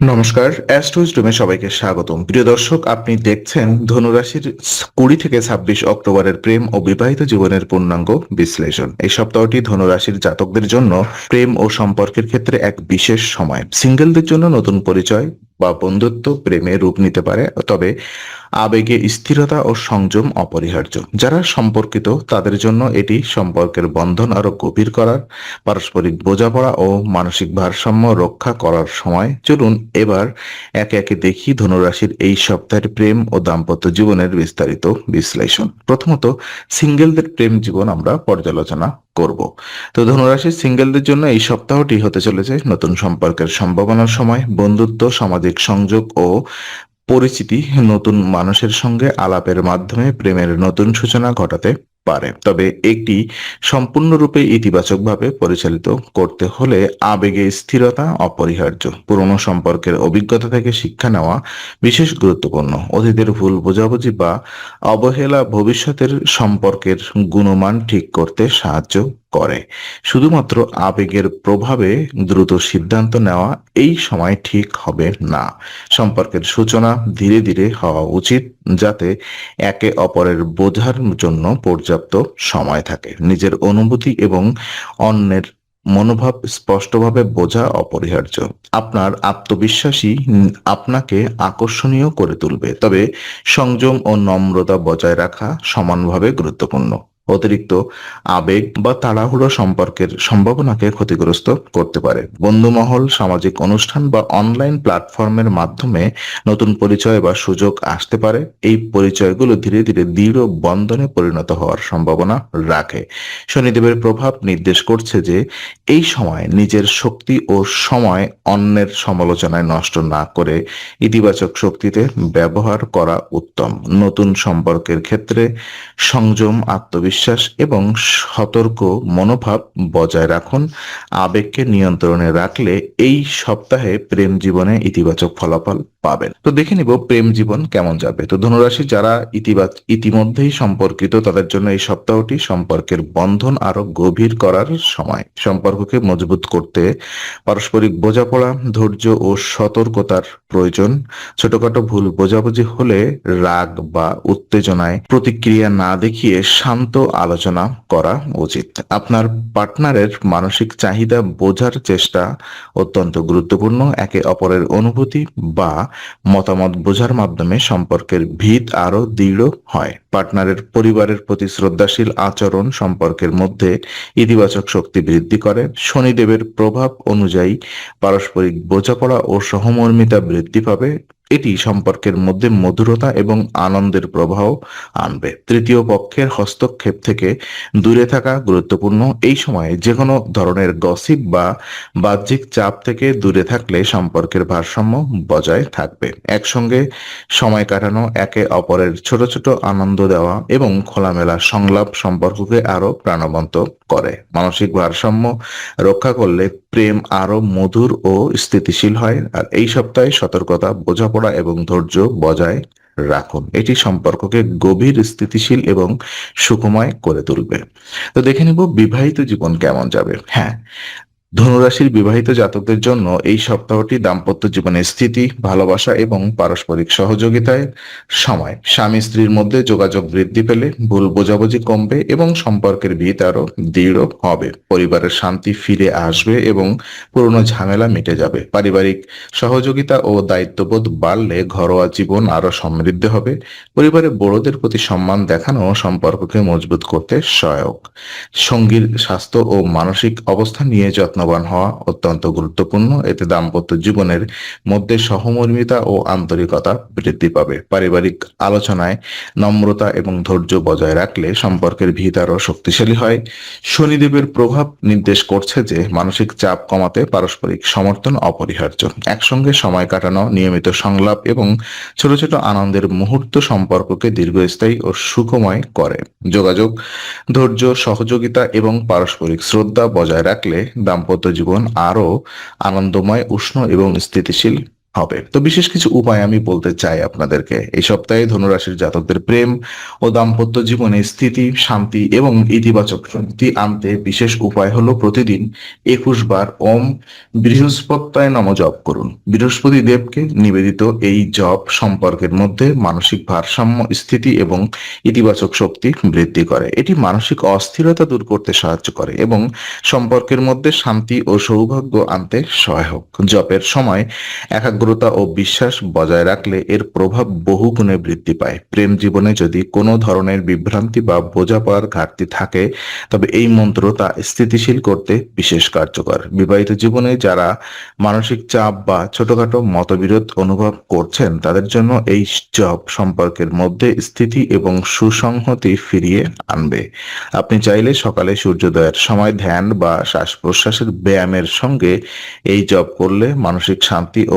নমস্কার অ্যাস্ট্রোজ রুমে সবাইকে স্বাগতম। প্রিয় দর্শক, আপনি দেখছেন ধনুরাশির কুড়ি থেকে ছাব্বিশ অক্টোবরের প্রেম ও বিবাহিত জীবনের পূর্ণাঙ্গ বিশ্লেষণ। এই সপ্তাহটি ধনুরাশির জাতকদের জন্য প্রেম ও সম্পর্কের ক্ষেত্রে এক বিশেষ সময়। সিঙ্গেলদের জন্য নতুন পরিচয় বা বন্ধুত্ব, প্রেমে রূপ নিতে পারে, তবে আবেগে স্থিরতা ও সংযম অপরিহার্য। যারা সম্পর্কিত, তাদের জন্য এটি সম্পর্কের বন্ধন আরও গভীর করার, পারস্পরিক বোঝাপড়া ও মানসিক ভারসাম্য রক্ষা করার সময়। চলুন এবার একে একে দেখি ধনুরাশির এই সপ্তাহের প্রেম ও দাম্পত্য জীবনের বিস্তারিত বিশ্লেষণ। প্রথমত, সিঙ্গেলদের প্রেম জীবন আমরা পর্যালোচনা করব। তো ধনুরাশির সিঙ্গেলদের জন্য এই সপ্তাহটি হতে চলেছে নতুন সম্পর্কের সম্ভাবনার সময়, বন্ধুত্ব, সামাজিক সংযোগ ও পরিচিতি নতুন মানুষের সঙ্গে আলাপের মাধ্যমে প্রেমের নতুন সূচনা ঘটাতে। পারে। তবে একটি সম্পূর্ণরূপে ইতিবাচকভাবে পরিচালিত করতে হলে আবেগে স্থিরতা অপরিহার্য। পুরনো সম্পর্কের অভিজ্ঞতা থেকে শিক্ষা নেওয়া বিশেষ গুরুত্বপূর্ণ। অতীতের ভুল বোঝাবুঝি বা অবহেলা ভবিষ্যতের সম্পর্কের গুণমান ঠিক করতে সাহায্য করে। শুধুমাত্র আবেগের প্রভাবে দ্রুত সিদ্ধান্ত নেওয়া এই সময় ঠিক হবে না। সম্পর্কের সূচনা ধীরে ধীরে হওয়া উচিত যাতে একে অপরের বোঝার জন্য পর্যাপ্ত সময় থাকে। নিজের অনুভূতি এবং অন্যের মনোভাব স্পষ্টভাবে বোঝা অপরিহার্য। আপনার আত্মবিশ্বাসী আপনাকে আকর্ষণীয় করে তুলবে। তবে সংযম ও নম্রতা বজায় রাখা সমানভাবে গুরুত্বপূর্ণ। অতিরিক্ত আবেগ বা তাড়াহুড়ো সম্পর্কের সম্ভাবনাকে ক্ষতিগ্রস্ত করতে পারে। বন্ধুমহল, সামাজিক অনুষ্ঠান বা অনলাইন প্ল্যাটফর্মের মাধ্যমে নতুন পরিচয় বা সুযোগ আসতে পারে। এই পরিচয়গুলো ধীরে ধীরে দৃঢ় বন্ধনে পরিণত হওয়ার সম্ভাবনা রাখে। শনিদেবের প্রভাব নির্দেশ করছে যে এই সময় নিজের শক্তি ও সময় অন্যের সমালোচনায় নষ্ট না করে ইতিবাচক শক্তিতে ব্যবহার করা উত্তম। নতুন সম্পর্কের ক্ষেত্রে সংযম, আত্মবিশ্বাস আত্মবিশ্বাস এবং সতর্ক মনোভাব বজায় রাখুন। আবেগকে নিয়ন্ত্রণে রাখলে এই সপ্তাহে প্রেম জীবনে ইতিবাচক ফলাফল পাবেন। তো দেখে নিব প্রেম জীবন কেমন যাবে। তো ধনুরাশি যারা ইতিবাচক ইতিমধ্যেই সম্পর্কিত, তাদের জন্য এই সপ্তাহটি সম্পর্কের বন্ধন আরও গভীর করার সময়। সম্পর্ককে মজবুত করতে পারস্পরিক বোঝাপড়া, ধৈর্য ও সতর্কতার প্রয়োজন। ছোটখাটো ভুল বোঝাবুঝি হলে রাগ বা উত্তেজনায় প্রতিক্রিয়া না দেখিয়ে শান্ত আলোচনা করা উচিত। আপনার পার্টনারের মানসিক চাহিদা বোঝার চেষ্টা অত্যন্ত গুরুত্বপূর্ণ। একে অপরের অনুভূতি বা মতামত বোঝার মাধ্যমে সম্পর্কের ভিত আরও দৃঢ় হয়। পার্টনারের পরিবারের প্রতি শ্রদ্ধাশীল আচরণ সম্পর্কের মধ্যে ইতিবাচক শক্তি বৃদ্ধি করে। শনিদেবের প্রভাব অনুযায়ী পারস্পরিক বোঝাপড়া ও সহমর্মিতা বৃদ্ধি পাবে। এটি সম্পর্কের মধ্যে মধুরতা এবং আনন্দের প্রবাহ আনবে। তৃতীয় পক্ষের হস্তক্ষেপ থেকে দূরে থাকা গুরুত্বপূর্ণ। এই সময়ে যে কোনো ধরনের গসিপ বা বাহ্যিক চাপ থেকে দূরে থাকলে সম্পর্কের ভারসাম্য বজায় থাকবে। একসঙ্গে সময় কাটানো, একে অপরের ছোট ছোট আনন্দ দেওয়া এবং খোলামেলা সংলাপ সম্পর্ককে আরও প্রাণবন্ত করে। মানসিক ভারসাম্য রক্ষা করলে প্রেম আরও মধুর ও স্থিতিশীল হয়। আর এই সপ্তাহে সতর্কতা বোঝাপড়া এবং ধৈর্য বজায় রাখুন। এটি সম্পর্ককে গভীর স্থিতিশীল এবং সুখময় করে তুলবে। তো দেখে নিব বিবাহিত জীবন কেমন যাবে। হ্যাঁ ধনুরাশির বিবাহিত জাতকদের জন্য এই সপ্তাহটি দাম্পত্য জীবনের স্থিতি, ভালোবাসা এবং পারস্পরিক সহযোগিতায় সময়। স্বামী স্ত্রীর মধ্যে যোগাযোগ বৃদ্ধি পেলে ভুল বোঝাবুঝি কমবে এবং সম্পর্কের ভিত আরও দৃঢ় হবে। পরিবারের শান্তি ফিরে আসবে এবং পুরনো ঝামেলা মিটে যাবে। পারিবারিক সহযোগিতা ও দায়িত্ববোধ বাড়লে ঘরোয়া জীবন আরও সমৃদ্ধ হবে। পরিবারের বড়দের প্রতি সম্মান দেখানো সম্পর্ককে মজবুত করতে সহায়ক। সঙ্গীর স্বাস্থ্য ও মানসিক অবস্থা নিয়ে যত্ন যত্নবান হওয়া অত্যন্ত গুরুত্বপূর্ণ। এতে দাম্পত্য জীবনের মধ্যে সহমর্মিতা ও আন্তরিকতা বৃদ্ধি পাবে। পারিবারিক আলোচনায় নম্রতা এবং ধৈর্য বজায় রাখলে সম্পর্কের ভিত আরও শক্তিশালী হয়। শনিদেবের প্রভাব নির্দেশ করছে যে মানসিক চাপ কমাতে পারস্পরিক সমর্থন অপরিহার্য। একসঙ্গে সময় কাটানো, নিয়মিত সংলাপ এবং ছোট ছোট আনন্দের মুহূর্ত সম্পর্ককে দীর্ঘস্থায়ী ও সুখময় করে। যোগাযোগ, ধৈর্য, সহযোগিতা এবং পারস্পরিক শ্রদ্ধা বজায় রাখলে দাম্পত্য জীবন আরও আনন্দময় উষ্ণ এবং স্থিতিশীল হবে। তো বিশেষ কিছু উপায় আমি বলতে চাই আপনাদেরকে। এই সপ্তাহে ধনুরাশির জাতকদের প্রেম ও দাম্পত্য জীবনে স্থিতি, শান্তি এবং ইতিবাচক শক্তি আনতে বিশেষ উপায় হলো প্রতিদিন একুশ বার ওম বৃহস্পত্যায় নম জপ করুন। বৃহস্পতি দেবকে নিবেদিত এই জপ সম্পর্কের মধ্যে মানসিক ভারসাম্য, স্থিতি এবং ইতিবাচক শক্তি বৃদ্ধি করে। এটি মানসিক অস্থিরতা দূর করতে সাহায্য করে এবং সম্পর্কের মধ্যে শান্তি ও সৌভাগ্য আনতে সহায়ক। জপের সময় একাগ্রতা ও বিশ্বাস বজায় রাখলে এর প্রভাব বহুগুণে বৃদ্ধি পায়। প্রেম জীবনে যদি কোনো ধরনের বিভ্রান্তি বা বোঝাপড়ার ঘাটতি থাকে, তবে এই মন্ত্র তা স্থিতিশীল করতে বিশেষ কার্যকর। বিবাহিত জীবনে যারা মানসিক চাপ বা ছোটখাটো মতবিরোধ অনুভব করছেন, তাদের জন্য এই জব সম্পর্কের মধ্যে স্থিতি এবং সুসংহতি ফিরিয়ে আনবে। আপনি চাইলে সকালে সূর্যোদয়ের সময় ধ্যান বা শ্বাস প্রশ্বাসের ব্যায়ামের সঙ্গে এই জব করলে মানসিক শান্তি ও